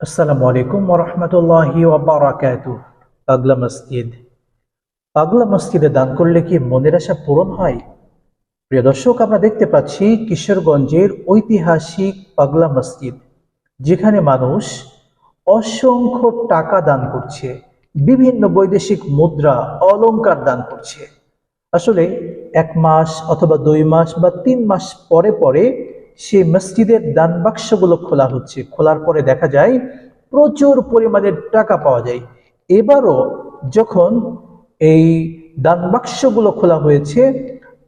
আসসালামু আলাইকুম ওরহমতুল্লাহি পাগলা মসজিদ। পাগলা মসজিদে দান করলে কি মনের আশা পূরণ হয়? প্রিয় দর্শক, আমরা দেখতে পাচ্ছি কিশোরগঞ্জের ঐতিহাসিক পাগলা মসজিদ, যেখানে মানুষ অসংখ্য টাকা দান করছে, বিভিন্ন বৈদেশিক মুদ্রা অলংকার দান করছে। আসলে এক মাস অথবা দুই মাস বা তিন মাস পরে পরে সেই মসজিদের দান বাক্সগুলো খোলা হচ্ছে। খোলার পরে দেখা যায় প্রচুর পরিমাণের টাকা পাওয়া যায়। এবারও যখন এই দান বাক্সগুলো খোলা হয়েছে,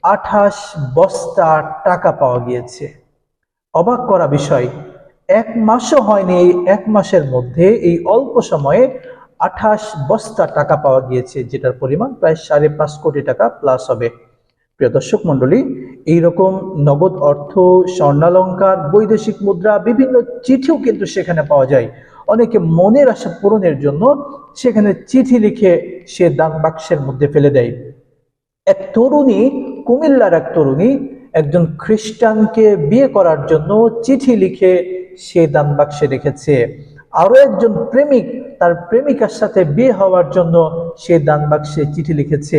আঠাশ বস্তা টাকা পাওয়া গিয়েছে। অবাক করা বিষয়, এক মাসও হয়নি এই এক মাসের মধ্যে এই অল্প সময়ে আঠাশ বস্তা টাকা পাওয়া গিয়েছে, যেটার পরিমাণ প্রায় সাড়ে পাঁচ কোটি টাকা প্লাস হবে। প্রিয় দর্শক মন্ডলী এইরকম নগদ অর্থ, স্বর্ণালঙ্কার, বৈদেশিক মুদ্রা, বিভিন্ন চিঠিও কিন্তু সেখানে পাওয়া যায়। অনেকে মনের আশা পূরণের জন্য সেখানে চিঠি লিখে সে দান বাক্সের মধ্যে ফেলে দেয়। এক তরুণী, কুমিল্লার এক তরুণী, একজন খ্রিস্টানকে বিয়ে করার জন্য চিঠি লিখে সে দান বাক্সে রেখেছে। আরও একজন প্রেমিক, তার প্রেমিকার সাথে বিয়ে হওয়ার জন্য সে দান বাক্সে চিঠি লিখেছে।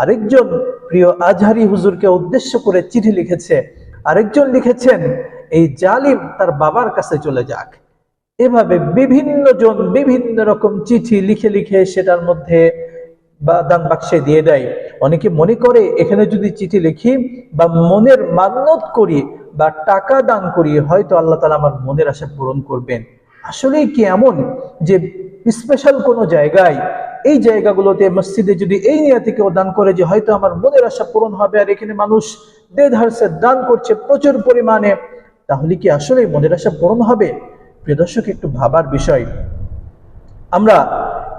আরেকজন প্রিয় আজহারি হুজুরকে উদ্দেশ্য করে চিঠি লিখেছে। আরেকজন লিখেছেন, এই জালিম তার বাবার কাছে চলে যাক। এভাবে বিভিন্ন জন বিভিন্ন রকম চিঠি লিখে লিখে সেটার মধ্যে বা দান বাক্সে দিয়ে দেয়। অনেকে মনে করে, এখানে যদি চিঠি লিখি বা মনের মান্যত করি বা টাকা দান করি, হয়তো আল্লাহ তালা আমার মনের আশা পূরণ করবেন। আসলেই কি এমন যে স্পেশাল কোনো জায়গায়, এই জায়গাগুলোতে মসজিদে যদি এই নিয়াতে কেউ দান করে যে হয়তো আমার মনের আশা পূরণ হবে আর এখানে মানুষ দেধারসে দান করছে প্রচুর পরিমাণে, তাহলে কি আসলেই মনের আশা পূরণ হবে? প্রিয় দর্শক, একটু ভাবার বিষয়। আমরা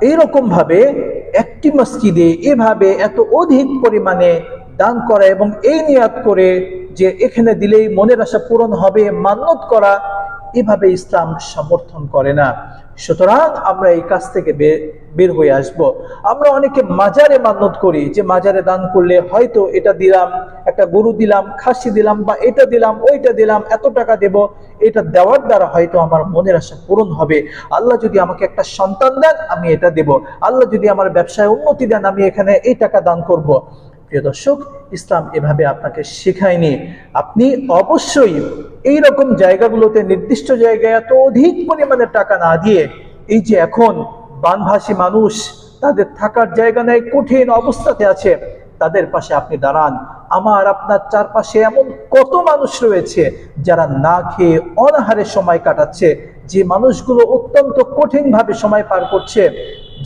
এইরকম ভাবে একটি মসজিদে এভাবে এত অধিক পরিমাণে দান করা এবং এই নিয়াত করে যে এখানে দিলেই মনের আশা পূরণ হবে, মান্যত করা, এভাবে ইসলাম সমর্থন করে না। সুতরাং আমরা এই কাজ থেকে বের হয়ে আসব। আমরা অনেকে মাজারে মান্যত করি, যে মাজারে দান করলে হয়তো এটা দিলাম, একটা গরু দিলাম, খাসি দিলাম, বা এটা দিলাম, ওইটা দিলাম, এত টাকা দেব, এটা দেওয়ার দ্বারা হয়তো আমার মনের আশা পূরণ হবে আল্লাহ যদি আমাকে একটা সন্তান দেন, আমি এটা দেব আল্লাহ যদি আমার ব্যবসায় উন্নতি দেন, আমি এখানে এই টাকা দান করব। প্রিয় দর্শক, ইসলাম এভাবে আপনাকে শেখায়নি। আপনি অবশ্যই এই রকম জায়গাগুলোতে, নির্দিষ্ট জায়গায় এত অধিক পরিমাণে টাকা না দিয়ে, এই যে এখন বানভাসী মানুষ, তাদের থাকার জায়গা নেই, কঠিন অবস্থাতে আছে, তাদের পাশে আপনি দাঁড়ান। আমার আপনার চারপাশে এমন কত মানুষ রয়েছে, যারা না খেয়ে অনাহারে সময় কাটাচ্ছে, যে মানুষগুলো অত্যন্ত কঠিনভাবে সময় পার করছে,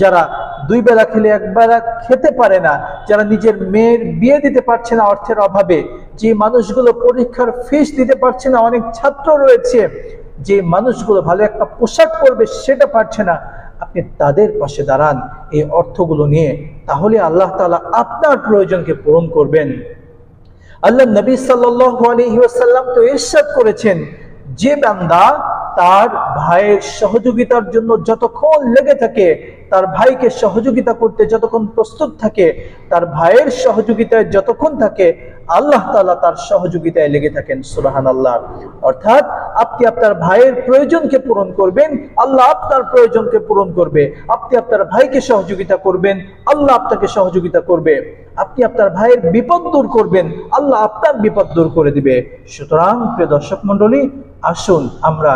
যারা দুই বেলা খেলে এক বেলা খেতে পারে না। যারা নিজের মেয়ের বিয়ে দিতে পারছে না অর্থের অভাবে, যে মানুষগুলো পরীক্ষার ফিস দিতে পারছে না, অনেক ছাত্র রয়েছে, যে মানুষগুলো ভালো একটা পোশাক পরবে সেটা পারছে না। আপনি তাদের পাশে দাঁড়ান এই অর্থগুলো নিয়ে, তাহলে আল্লাহ তালা আপনার প্রয়োজনকে পূরণ করবেন। আল্লাহ নবী সাল্লাম তো ইরশাদ করেছেন, যে বান্দা তার ভাইয়ের সহযোগিতার জন্য যতক্ষণ লেগে থাকে, তার ভাইকে সহযোগিতা করতে যতক্ষণ প্রস্তুত থাকে, তার ভাইয়ের সহযোগিতায় যতক্ষণ থাকে, আল্লাহ তালা তার সহযোগিতায় লেগে থাকেন সুবাহান আল্লাহ অর্থাৎ আপনি আপনার ভাইয়ের প্রয়োজনকে পূরণ করবেন, আল্লাহ আপনার প্রয়োজনকে পূরণ করবে। আপনি আপনার ভাইকে সহযোগিতা করবেন, আল্লাহ আপনাকে সহযোগিতা করবে। আপনি আপনার ভাইয়ের বিপদ দূর করবেন, আল্লাহ আপনার বিপদ দূর করে দিবে। সুতরাং প্রিয় দর্শক মন্ডলী আসুন আমরা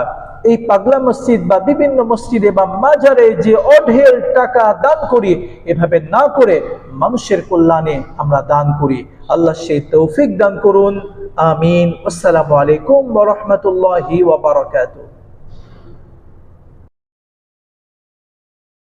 এই পাগলা মসজিদ বা বিভিন্ন মসজিদে বা মাজারে যে অঢেল টাকা দান করি, এভাবে না করে মানুষের কল্যাণে আমরা দান করি। আল্লাহ সেই তৌফিক দান করুন। আমিন। আসসালামু আলাইকুম ওয়া ওবরাকাতুহ